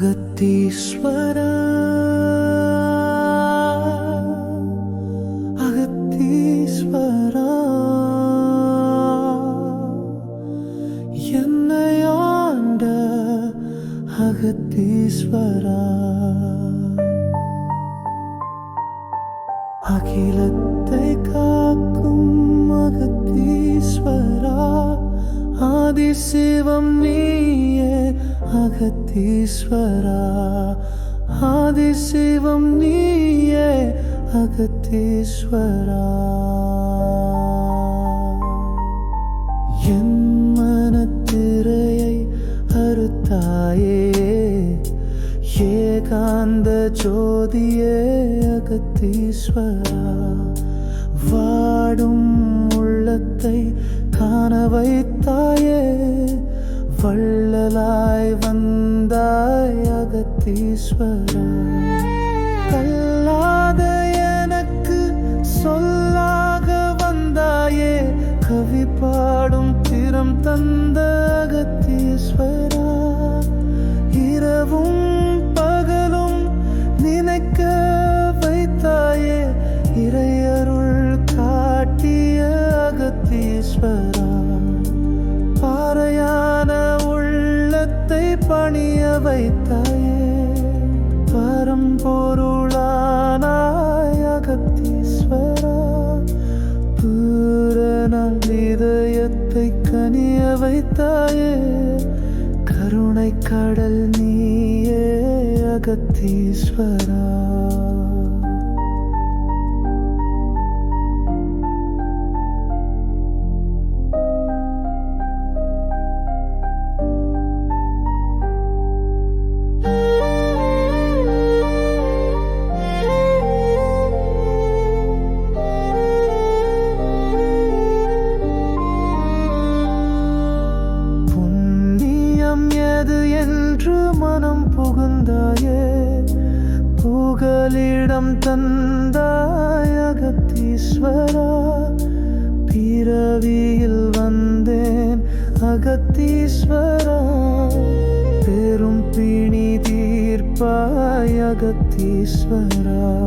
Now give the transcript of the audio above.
அகத்தீஸ்வரா அகத்தீஸ்வரா என்னை ஆண்ட அகத்தீஸ்வரா. அகிலத்தை காக்கும் அகத்தீஸ்வரா ஆதிசிவம் நீயே அகத்தீஸ்வரா ஆதிசிவம் நீயே அகத்தீஸ்வரா. என் மனத்திரையை அறுத்தாயே ஏகாந்த ஜோதியே அகத்தீஸ்வரா. வாடும் உள்ளத்தை காண வைத்தாயே வள்ளலாய் வந்தாய் அகத்தீஸ்வரா. கல்லாத எனக்கு சொல்லாக வந்தாயே கவி பாடும் திறம் தந்த அகத்தீஸ்வரா. இரவும் பகலும் நினைக்க வைத்தாயே இறையருள் காட்டிய அகத்தீஸ்வரா. பணிய வைத்தாயே பரம்பொருளானாய் அகத்தீஸ்வரா. பூரண இதயத்தை கனிய வைத்தாயே கருணை கடல் நீயே அகத்தீஸ்வரா. புண்ணியம் எது என்று மனம் புகுந்தாயே. புகலிடம் தந்தாய் அகத்தீஸ்வரா. பிறவியில் வந்தேன் அகத்தீஸ்வரா. பெரும் பிணி தீர்ப்பாய் அகத்தீஸ்வரா.